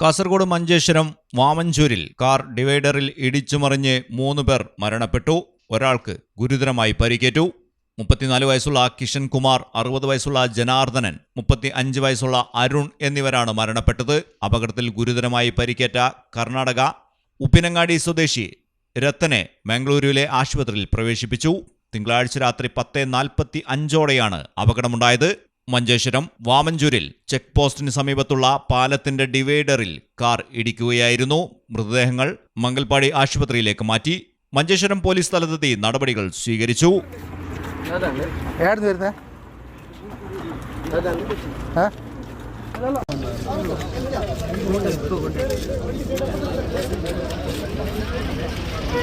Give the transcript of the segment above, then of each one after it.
കാസർഗോഡ് മഞ്ചേശ്വരം വാമഞ്ചൂരിൽ കാർ ഡിവൈഡറിൽ ഇടിച്ചുമറിഞ്ഞ് മൂന്ന് പേർ മരണപ്പെട്ടു. ഒരാൾക്ക് ഗുരുതരമായി പരിക്കേറ്റു. മുപ്പത്തിനാല് വയസ്സുള്ള കിഷൻ കുമാർ അറുപത് വയസ്സുള്ള ജനാർദ്ദനൻ മുപ്പത്തി അഞ്ച് വയസ്സുള്ള അരുൺ എന്നിവരാണ് മരണപ്പെട്ടത്. അപകടത്തിൽ ഗുരുതരമായി പരിക്കേറ്റ കർണാടക ഉപ്പിനങ്ങാടി സ്വദേശി രത്തനെ മംഗളൂരുവിലെ ആശുപത്രിയിൽ പ്രവേശിപ്പിച്ചു. തിങ്കളാഴ്ച രാത്രി പത്ത് നാൽപ്പത്തി അഞ്ചോടെയാണ് അപകടമുണ്ടായത്. മഞ്ചേശ്വരം വാമഞ്ചൂരിൽ ചെക്ക് പോസ്റ്റിന് സമീപത്തുള്ള പാലത്തിന്റെ ഡിവൈഡറിൽ കാർ ഇടിക്കുകയായിരുന്നു. മൃതദേഹങ്ങൾ മംഗൽപാടി ആശുപത്രിയിലേക്ക് മാറ്റി. മഞ്ചേശ്വരം പോലീസ് സ്ഥലത്തെത്തി നടപടികൾ സ്വീകരിച്ചു. ഏ?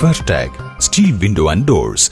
Fairtag steel window and doors